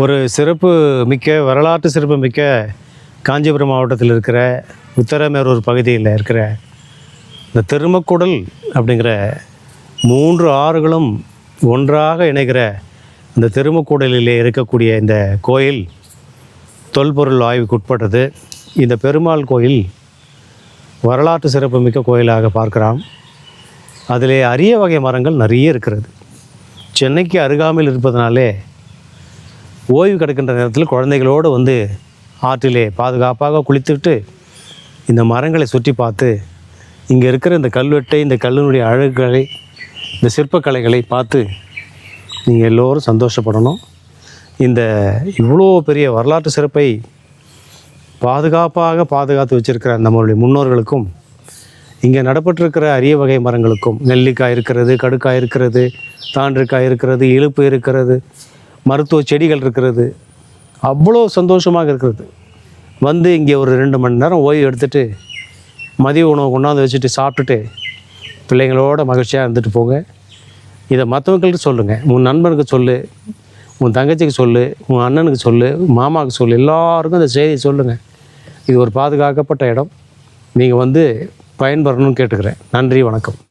ஒரு சிறப்பு மிக்க வரலாற்று சிறப்பு மிக்க காஞ்சிபுரம் மாவட்டத்தில் இருக்கிற உத்தரமேரூர் பகுதியில் இருக்கிற இந்த திருமக்குடல் அப்படிங்கிற மூன்று ஆறுகளும் ஒன்றாக இணைகிற இந்த திருமக்குடலிலே இருக்கக்கூடிய இந்த கோயில் தொல்பொருள் ஆய்வுக்குட்பட்டது இந்த பெருமாள் கோயில் வரலாற்று சிறப்புமிக்க கோயிலாக பார்க்கிறோம். அதிலே அரிய வகை மரங்கள் நிறைய இருக்கிறது. சென்னைக்கு அருகாமையில் இருப்பதனாலே ஓய்வு கிடக்கின்ற நேரத்தில் குழந்தைகளோடு வந்து ஆற்றிலே பாதுகாப்பாக குளித்துவிட்டு இந்த மரங்களை சுற்றி பார்த்து இங்கே இருக்கிற இந்த கல்வெட்டை இந்த கல்லினுடைய அழகுகளை இந்த சிற்பக்கலைகளை பார்த்து நீங்கள் எல்லோரும் சந்தோஷப்படணும். இந்த இவ்வளோ பெரிய வரலாற்று சிறப்பை பாதுகாப்பாக பாதுகாத்து வச்சுருக்கிற நம்மளுடைய முன்னோர்களுக்கும் இங்கே நடப்பட்டிருக்கிற அரிய வகை மரங்களுக்கும் நெல்லிக்காய் இருக்கிறது கடுக்காய் இருக்கிறது தாண்டிக்காய் இருக்கிறது இழுப்பு இருக்கிறது மருத்துவ செடிகள் இருக்கிறது. அவ்வளோ சந்தோஷமாக இருக்கிறது. வந்து இங்கே ஒரு ரெண்டு மணி நேரம் ஓய்வு எடுத்துட்டு மதிய உணவு கொண்டாந்து வச்சுட்டு சாப்பிட்டுட்டு பிள்ளைங்களோட மகிழ்ச்சியாக இருந்துட்டு போங்க. இதை மற்றவங்களுக்கு சொல்லுங்கள் உன் நண்பனுக்கு சொல்லு. உன் தங்கச்சிக்கு சொல்லு. உன் அண்ணனுக்கு சொல்லு. மாமாவுக்கு சொல்லு. எல்லாருக்கும் இந்த செய்தியை சொல்லுங்கள் இது ஒரு பாதுகாக்கப்பட்ட இடம். நீங்கள் வந்து பயன்பெறணும்னு கேட்டுக்கிறேன். நன்றி வணக்கம்.